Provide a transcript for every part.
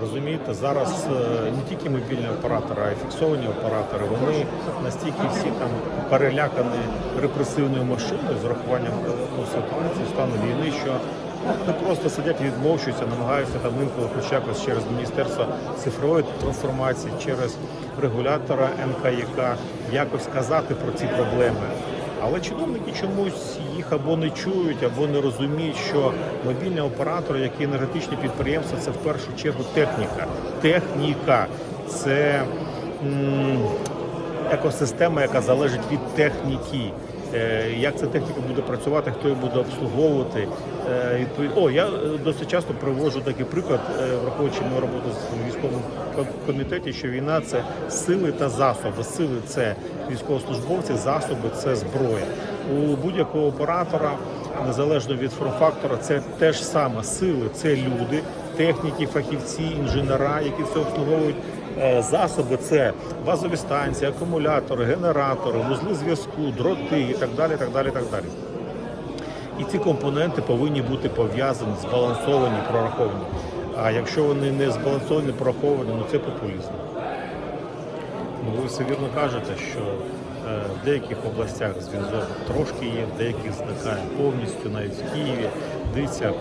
Розумієте, зараз е, не тільки мобільні оператори, а й фіксовані оператори, вони настільки всі там перелякані репресивною машиною з урахуванням ну, ситуації, стану війни, що вони просто сидять і відмовчуються, намагаються там інколи хоч якось через Міністерство цифрової трансформації, через регулятора НКЯК якось сказати про ці проблеми. Але чиновники чомусь їх або не чують, або не розуміють, що мобільні оператори, як і енергетичні підприємства, це в першу чергу техніка. Техніка це екосистема, яка залежить від техніки. Е, Як ця техніка буде працювати, хто її буде обслуговувати? Е, о, я е, досить часто привожу такий приклад, враховуючи мою роботу в військовому ко- комітеті, що війна це сили та засоби. Сили це військовослужбовці, засоби це зброя. У будь-якого оператора, незалежно від форм-фактора, це те ж саме. Сили це люди, техніки, фахівці, інженера, які це обслуговують. Е, Засоби це базові станції, акумулятори, генератори, вузли зв'язку, дроти і так далі. так далі, так далі. І ці компоненти повинні бути пов'язані, збалансовані, прораховані. А якщо вони не збалансовані, прораховані, ну це популізм. Ну, ви все вірно кажете, що е, в деяких областях зв'язок трошки є, в деяких зникає повністю, навіть в Києві. Дивіться,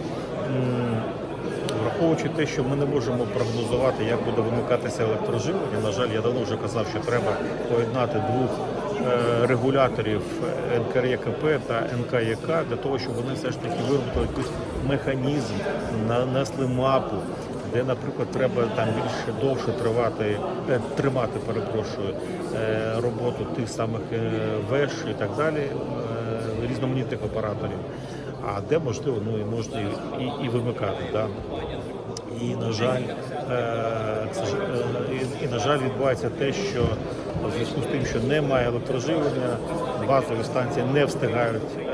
враховуючи те, що ми не можемо прогнозувати, як буде вимикатися електроживлення, на жаль, я давно вже казав, що треба поєднати двох е, регуляторів НКРЄКП та НКЯК для того, щоб вони все ж таки виробили якийсь механізм, нанесли мапу, де, наприклад, треба там більше довше тривати, е, тримати, перепрошую, е, роботу тих самих веш і так далі, різноманітних операторів. А де можливо, ну і можна і, і, і вимикати. Да? І на жаль, е, це е, і, і на жаль, відбувається те, що в зв'язку з тим, що немає електроживлення, базові станції не встигають е,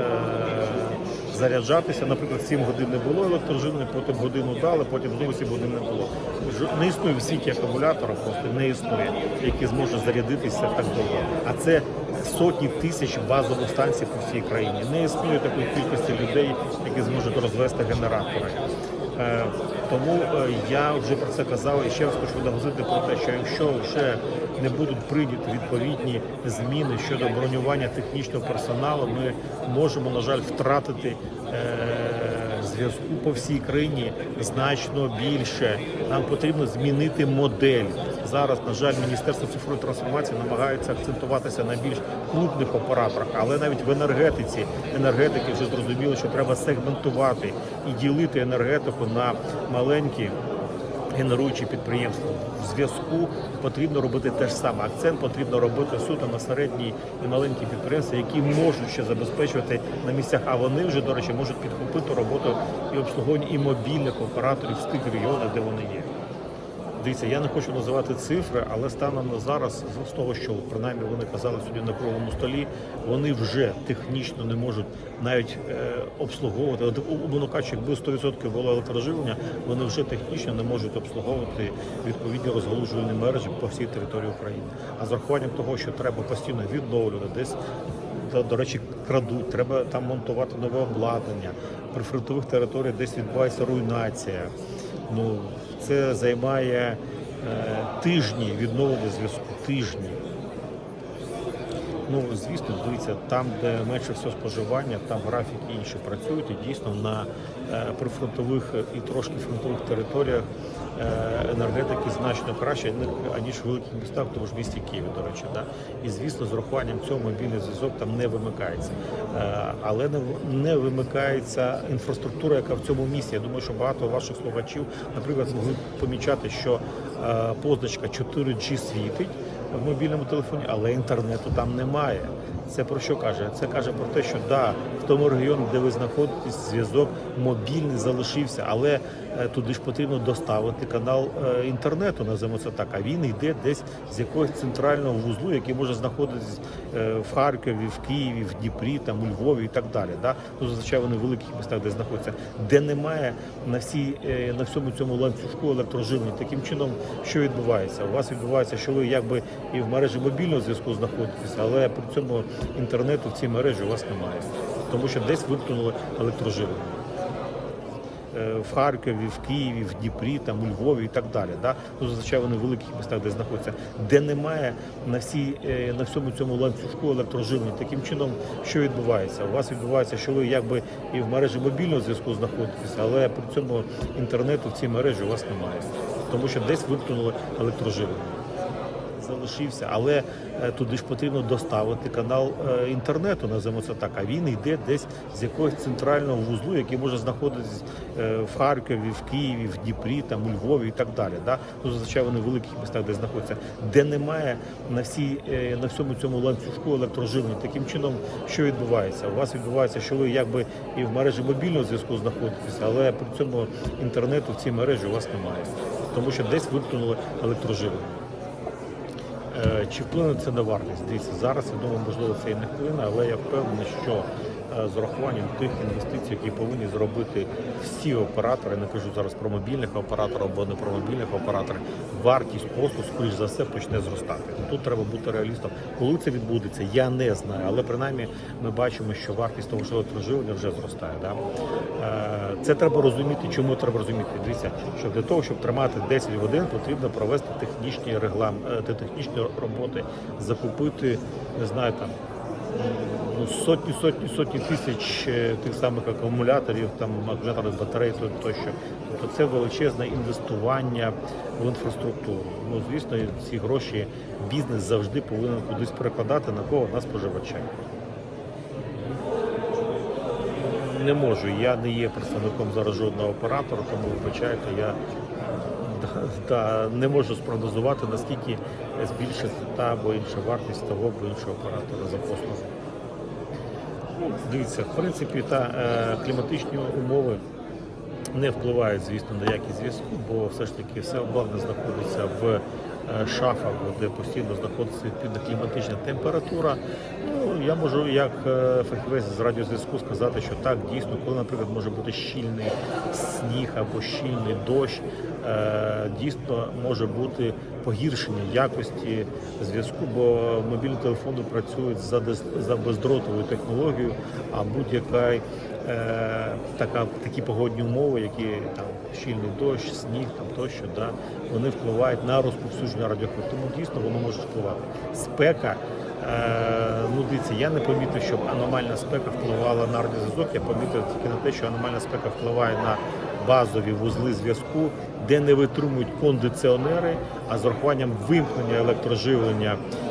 заряджатися. Наприклад, 7 годин не було електроживлення, потім годину дали, потім знову 7 годин не було. Не існує в світі акумулятора, просто не існує, який зможе зарядитися так довго. А це сотні тисяч базових станцій по всій країні. Не існує такої кількості людей, які зможуть розвести генератори. Е, Тому е, я вже про це казав і ще раз хочу наголосити про те, що якщо вже не будуть прийняті відповідні зміни щодо бронювання технічного персоналу, ми можемо, на жаль, втратити е, зв'язку по всій країні значно більше. Нам потрібно змінити модель. Зараз, на жаль, Міністерство цифрової трансформації намагається акцентуватися на більш крупних операторах, але навіть в енергетиці енергетики вже зрозуміли, що треба сегментувати і ділити енергетику на маленькі генеруючі підприємства. В зв'язку потрібно робити те ж саме. Акцент потрібно робити суто на середні і маленькі підприємства, які можуть ще забезпечувати на місцях. А вони вже, до речі, можуть підхопити роботу і обслуговування і мобільних операторів з тих регіонах, де вони є. Дивіться, я не хочу називати цифри, але станом на зараз, з того, що принаймні вони казали сьогодні на круглому столі, вони вже технічно не можуть навіть е, обслуговувати. От, у- кажучи, якби 100% було електроживлення, вони вже технічно не можуть обслуговувати відповідні розгалужувальні мережі по всій території України. А з урахуванням того, що треба постійно відновлювати, десь до, до речі, крадуть, треба там монтувати нове обладнання. При фронтових територіях десь відбувається руйнація. Ну, це займає е, тижні відновлення зв'язку. Тижні. Ну, звісно, дивіться, там, де менше всього споживання, там графіки інші працюють і дійсно на е, прифронтових і трошки фронтових територіях е, енергетики значно краще, аніж в великих містах, тому ж в місті Києві, до речі. Да? І звісно, з урахуванням цього мобільний зв'язок там не вимикається. Е, але не, не вимикається інфраструктура, яка в цьому місті. Я думаю, що багато ваших слухачів, наприклад, змогли помічати, що е, позначка 4G світить в мобільному телефоні, але інтернету там немає. Це про що каже? Це каже про те, що да, в тому регіоні, де ви знаходитесь, зв'язок мобільний залишився, але е, туди ж потрібно доставити канал е, інтернету, називаємо це так. А він йде десь з якогось центрального вузлу, який може знаходитись е, в Харкові, в Києві, в Дніпрі, там у Львові і так далі. Да? Ну, зазвичай вони в великих містах, де знаходяться, де немає на всій на всьому цьому ланцюжку електроживлення. Таким чином, що відбувається? У вас відбувається, що ви якби і в мережі мобільного зв'язку знаходитесь, але при цьому інтернету в цій мережі у вас немає, тому що десь вимкнули електроживлення. е, в Харкові, в Києві, в Дніпрі, там у Львові і так далі. Да? Ну, зазвичай вони в великих містах, де знаходяться, де немає на всій е, на всьому цьому ланцюжку електроживлення. Таким чином, що відбувається? У вас відбувається, що ви якби і в мережі мобільного зв'язку знаходитеся, але при цьому інтернету в цій мережі у вас немає, тому що десь вимкнули електроживлення залишився, але е, туди ж потрібно доставити канал е, інтернету, називаємо це так. А він йде десь з якогось центрального вузлу, який може знаходитись е, в Харкові, в Києві, в Дніпрі, там у Львові і так далі. Да? Ну, зазвичай вони в великих містах, де знаходяться, де немає на всій на всьому цьому ланцюжку електроживлення. Таким чином, що відбувається? У вас відбувається, що ви якби і в мережі мобільного зв'язку знаходитеся, але при цьому інтернету в цій мережі у вас немає, тому що десь вимкнули електроживлення. Е, Чи вплине це на вартість? Дивіться, зараз я думаю, можливо, це і не вплине, але я впевнений, що з урахуванням тих інвестицій, які повинні зробити всі оператори, не кажу зараз про мобільних операторів або не про мобільних операторів, вартість послуг, скоріш за все, почне зростати. Тут треба бути реалістом. Коли це відбудеться, я не знаю, але принаймні ми бачимо, що вартість того ж електроживлення вже зростає. Да? Е, Це треба розуміти. Чому треба розуміти? Дивіться, що для того, щоб тримати 10 годин, потрібно провести технічні реглам, е, технічні роботи, закупити, не знаю там. Ну, сотні, сотні, сотні тисяч е, тих самих акумуляторів, там акумуляторних батарей тощо. Тобто це величезне інвестування в інфраструктуру. Ну звісно, ці гроші бізнес завжди повинен кудись перекладати на кого на споживача. Не можу, я не є представником зараз жодного оператора, тому вибачайте, я да, не можу спрогнозувати, наскільки збільшиться та або інша вартість того або іншого оператора за послугу. Ну, Дивіться, в принципі, та е, кліматичні умови не впливають, звісно, на якість зв'язку, бо все ж таки все обладнання знаходиться в шафах, де постійно знаходиться відповідна кліматична температура. Ну, я можу як е, фахівець з радіозв'язку сказати, що так, дійсно, коли, наприклад, може бути щільний сніг або щільний дощ, е, дійсно може бути погіршення якості зв'язку, бо мобільні телефони працюють за, бездротовою технологією, а будь-яка е, така, такі погодні умови, які там щільний дощ, сніг там тощо, да, вони впливають на розповсюдження радіохвиль. Тому дійсно воно може впливати. Спека. Е, ну, дивіться, я не помітив, щоб аномальна спека впливала на радіозв'язок. Я помітив тільки на те, що аномальна спека впливає на базові вузли зв'язку, де не витримують кондиціонери, а з урахуванням вимкнення електроживлення е,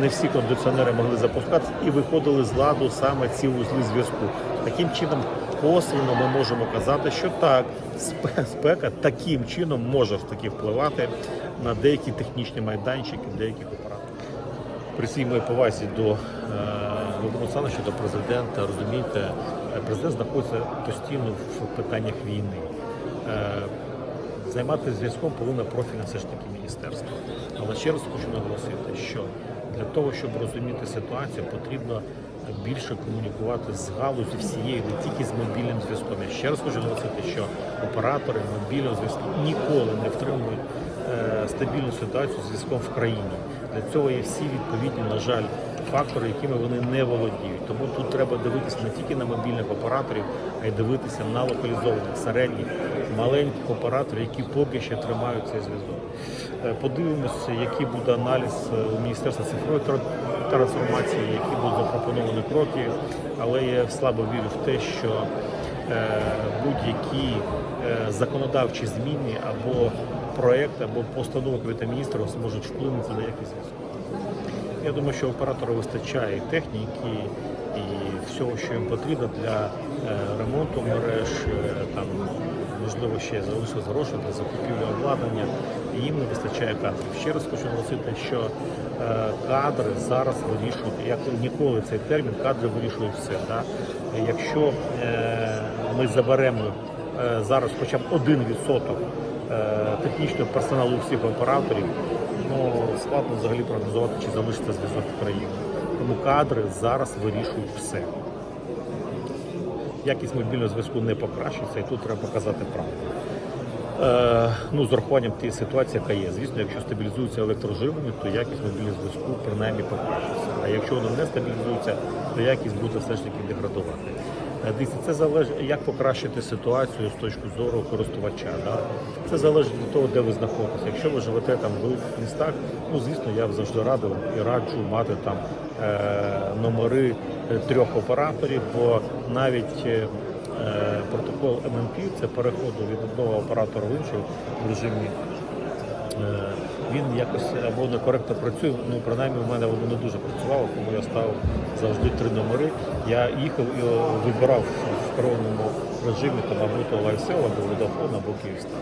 не всі кондиціонери могли запускатися і виходили з ладу саме ці вузли зв'язку. Таким чином, косвенно ми можемо казати, що так, спека таким чином може таки впливати на деякі технічні майданчики, деяких операторів. При всій моїй повазі до е, Володимира Олександровича, до президента, розумієте, е, президент знаходиться постійно в питаннях війни. Е, Займатися зв'язком повинна профільне все ж таки міністерство. Але ще раз хочу наголосити, що для того, щоб розуміти ситуацію, потрібно більше комунікувати з галузі всією, не тільки з мобільним зв'язком. Я ще раз хочу наголосити, що оператори мобільного зв'язку ніколи не втримують е, стабільну ситуацію з зв'язком в країні. Для цього є всі відповідні, на жаль, фактори, якими вони не володіють. Тому тут треба дивитися не тільки на мобільних операторів, а й дивитися на локалізованих, середніх, маленьких операторів, які поки ще тримають цей зв'язок. Е, Подивимося, який буде аналіз е, у Міністерства цифрової трансформації, які будуть запропоновані кроки, але я слабо вірю в те, що е, будь-які законодавчі зміни або проекти, або постанови Кабінету міністрів зможуть вплинути на якість зв'язку. Я думаю, що оператору вистачає техніки, і всього, що їм потрібно для ремонту мереж, там можливо ще залишилось гроші для закупівлі обладнання, їм не вистачає кадрів. Ще раз хочу наголосити, що е, кадри зараз вирішують, як ніколи цей термін, кадри вирішують все. Да? Якщо е, ми заберемо е, зараз хоча б 1% е, технічного персоналу всіх операторів, ну складно взагалі прогнозувати, чи залишиться зв'язок в країні. Тому кадри зараз вирішують все. Якість мобільного зв'язку не покращиться, і тут треба показати правду. Е, ну, з урахуванням тієї ситуації, яка є. Звісно, якщо стабілізується електроживлення, то якість мобільного принаймні покращиться. А якщо воно не стабілізується, то якість буде все ж таки деградувати. Е, Дивіться, це залежить, як покращити ситуацію з точки зору користувача. Да? Це залежить від того, де ви знаходитеся. Якщо ви живете там в містах, ну звісно, я завжди радив і раджу мати там е, номери е, трьох операторів, бо навіть Протокол ММП це переходу від одного оператора в інший в режимі. е, Він якось або некоректно працює. Ну принаймні в мене воно не дуже працювало, тому я ставив завжди три номери. Я їхав і вибирав в керованому режимі там або то Лайсел, або Vodafone, або Київстар.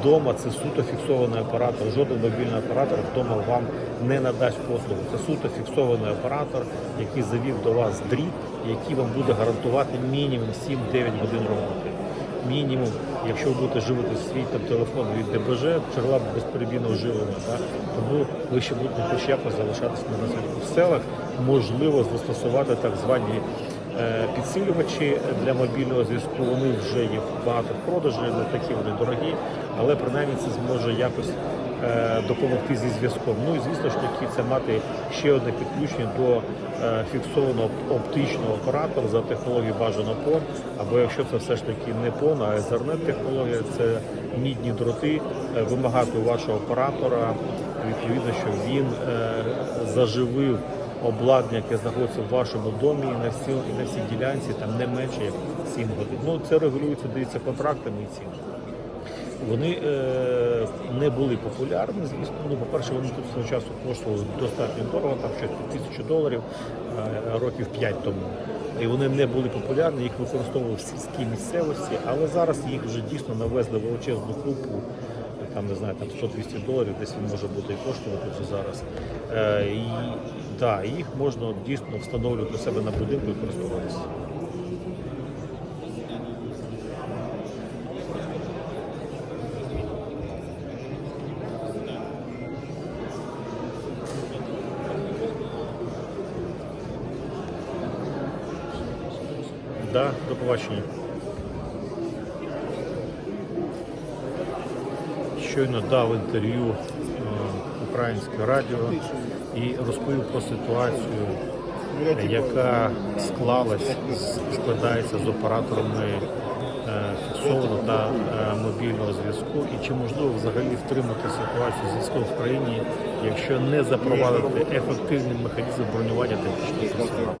Вдома це суто фіксований оператор. Жоден мобільний оператор вдома вам не надасть послугу. Це суто фіксований оператор, який завів до вас дріт, який вам буде гарантувати мінімум 7-9 годин роботи. Мінімум, якщо ви будете живити свій там, телефон від ДБЖ, джерела безперебійного живлення, так? тому ви ще будете хоч якось залишатися на зв'язку. В селах можливо застосувати так звані е, підсилювачі для мобільного зв'язку. Вони вже є багато в продажі, не такі вони дорогі, але принаймні це зможе якось допомогти зі зв'язком. Ну і звісно ж таки це мати ще одне підключення до е, фіксованого оптичного оператора за технологією бажано PON, або якщо це все ж таки не PON, а Ethernet технологія, це мідні дроти, е, вимагати у вашого оператора відповідно, що він е, заживив обладнання, яке знаходиться в вашому домі і на всі і на всій ділянці там не менше як 7 годин. Ну це регулюється, дивіться контрактами і цінами. Вони е, не були популярні, звісно. Ну, по-перше, вони тут свого часу коштували достатньо дорого, там щось тисячу доларів е, років 5 тому. І вони не були популярні, їх використовували в сільській місцевості, але зараз їх вже дійсно навезли величезну купу, там не знаю, там 100-200 доларів, десь він може бути і коштувати вже зараз. Е, і да, їх можна дійсно встановлювати у себе на будинку і користуватися. Да, до побачення. Щойно дав інтерв'ю е, українське радіо і розповів про ситуацію, яка склалась, складається з операторами е, фіксованого та е, мобільного зв'язку, і чи можливо взагалі втримати ситуацію зв'язку в країні, якщо не запровадити ефективний механізм бронювання технічного персоналу.